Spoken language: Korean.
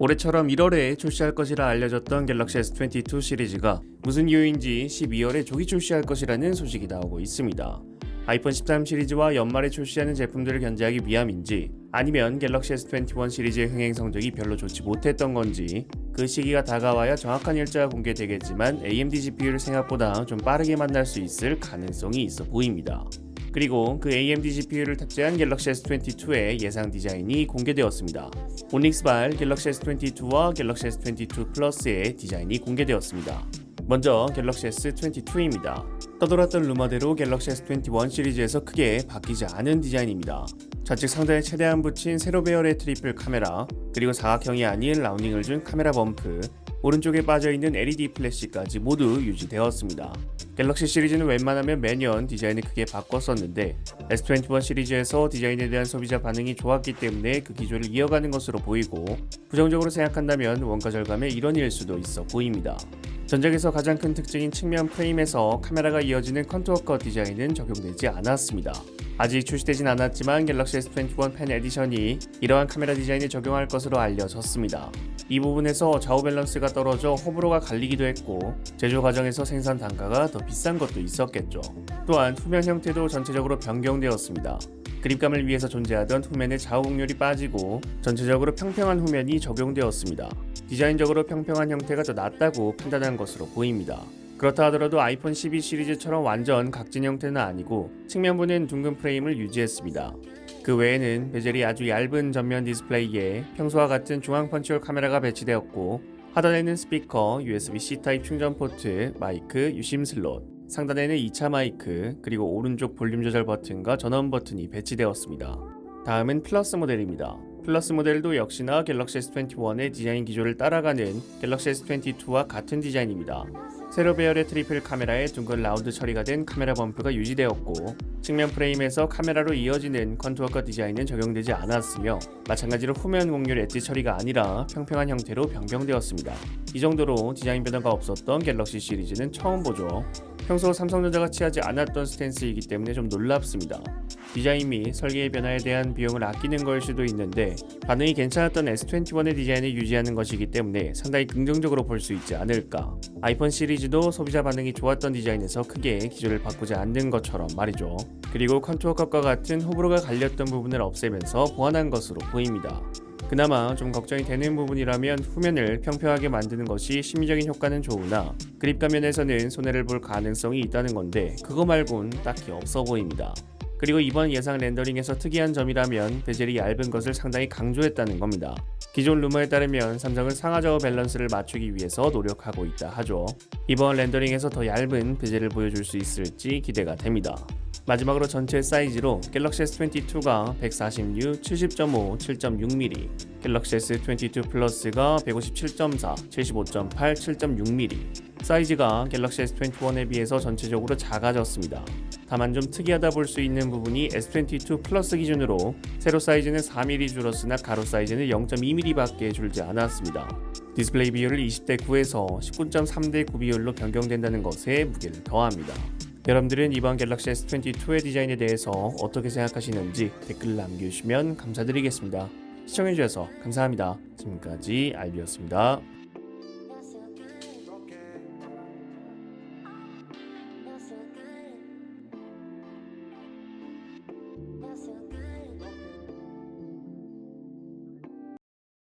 올해처럼 1월에 출시할 것이라 알려졌던 갤럭시 S22 시리즈가 무슨 이유인지 12월에 조기 출시할 것이라는 소식이 나오고 있습니다. 아이폰 13 시리즈와 연말에 출시하는 제품들을 견제하기 위함인지 아니면 갤럭시 S21 시리즈의 흥행 성적이 별로 좋지 못했던 건지 그 시기가 다가와야 정확한 일자가 공개되겠지만 AMD GPU를 생각보다 좀 빠르게 만날 수 있을 가능성이 있어 보입니다. 그리고 그 AMD GPU를 탑재한 갤럭시 S22의 예상 디자인이 공개되었습니다. 오닉스발 갤럭시 S22와 갤럭시 S22 플러스의 디자인이 공개되었습니다. 먼저 갤럭시 S22입니다. 떠돌았던 루머대로 갤럭시 S21 시리즈에서 크게 바뀌지 않은 디자인입니다. 좌측 상단에 최대한 붙인 세로 배열의 트리플 카메라, 그리고 사각형이 아닌 라운딩을 준 카메라 범프, 오른쪽에 빠져있는 LED 플래시까지 모두 유지되었습니다. 갤럭시 시리즈는 웬만하면 매년 디자인을 크게 바꿨었는데 S21 시리즈에서 디자인에 대한 소비자 반응이 좋았기 때문에 그 기조를 이어가는 것으로 보이고 부정적으로 생각한다면 원가 절감의 일원일 수도 있어 보입니다. 전작에서 가장 큰 특징인 측면 프레임에서 카메라가 이어지는 컷 디자인은 적용되지 않았습니다. 아직 출시되진 않았지만 갤럭시 S21 펜 에디션이 이러한 카메라 디자인을 적용할 것으로 알려졌습니다. 이 부분에서 좌우 밸런스가 떨어져 호불호가 갈리기도 했고 제조 과정에서 생산 단가가 더 비싼 것도 있었겠죠. 또한 후면 형태도 전체적으로 변경되었습니다. 그립감을 위해서 존재하던 후면의 좌우 곡률이 빠지고 전체적으로 평평한 후면이 적용되었습니다. 디자인적으로 평평한 형태가 더 낫다고 판단한 것으로 보입니다. 그렇다 하더라도 아이폰 12 시리즈처럼 완전 각진 형태는 아니고 측면부는 둥근 프레임을 유지했습니다. 그 외에는 베젤이 아주 얇은 전면 디스플레이에 평소와 같은 중앙 펀치홀 카메라가 배치되었고 하단에는 스피커, USB-C 타입 충전 포트, 마이크, 유심 슬롯, 상단에는 2차 마이크, 그리고 오른쪽 볼륨 조절 버튼과 전원 버튼이 배치되었습니다. 다음은 플러스 모델입니다. 플러스 모델도 역시나 갤럭시 S21의 디자인 기조를 따라가는 갤럭시 S22와 같은 디자인입니다. 세로 배열의 트리플 카메라에 둥근 라운드 처리가 된 카메라 범프가 유지되었고 측면 프레임에서 카메라로 이어지는 컨투어 컷 디자인은 적용되지 않았으며 마찬가지로 후면 곡률 엣지 처리가 아니라 평평한 형태로 변경되었습니다. 이 정도로 디자인 변화가 없었던 갤럭시 시리즈는 처음 보죠. 평소 삼성전자가 취하지 않았던 스탠스이기 때문에 좀 놀랍습니다. 디자인 및 설계의 변화에 대한 비용을 아끼는 걸 수도 있는데 반응이 괜찮았던 S21의 디자인을 유지하는 것이기 때문에 상당히 긍정적으로 볼 수 있지 않을까. 아이폰 시리즈도 소비자 반응이 좋았던 디자인에서 크게 기조를 바꾸지 않는 것처럼 말이죠. 그리고 컨투어 컷과 같은 호불호가 갈렸던 부분을 없애면서 보완한 것으로 보입니다. 그나마 좀 걱정이 되는 부분이라면 후면을 평평하게 만드는 것이 심리적인 효과는 좋으나 그립감 면에서는 손해를 볼 가능성이 있다는 건데 그거 말곤 딱히 없어 보입니다. 그리고 이번 예상 렌더링에서 특이한 점이라면 베젤이 얇은 것을 상당히 강조했다는 겁니다. 기존 루머에 따르면 삼성은 상하좌우 밸런스를 맞추기 위해서 노력하고 있다 하죠. 이번 렌더링에서 더 얇은 베젤을 보여줄 수 있을지 기대가 됩니다. 마지막으로 전체 사이즈로 갤럭시 S22가 146, 70.5, 7.6mm, 갤럭시 S22 플러스가 157.4, 75.8, 7.6mm, 사이즈가 갤럭시 S21에 비해서 전체적으로 작아졌습니다. 다만 좀 특이하다 볼 수 있는 부분이 S22 플러스 기준으로 세로 사이즈는 4mm 줄었으나 가로 사이즈는 0.2mm밖에 줄지 않았습니다. 디스플레이 비율을 20대 9에서 19.3대 9 비율로 변경된다는 것에 무게를 더합니다. 여러분들은 이번 갤럭시 S22의 디자인에 대해서 어떻게 생각하시는지 댓글 남겨주시면 감사드리겠습니다. 시청해주셔서 감사합니다. 지금까지 알비였습니다. so good.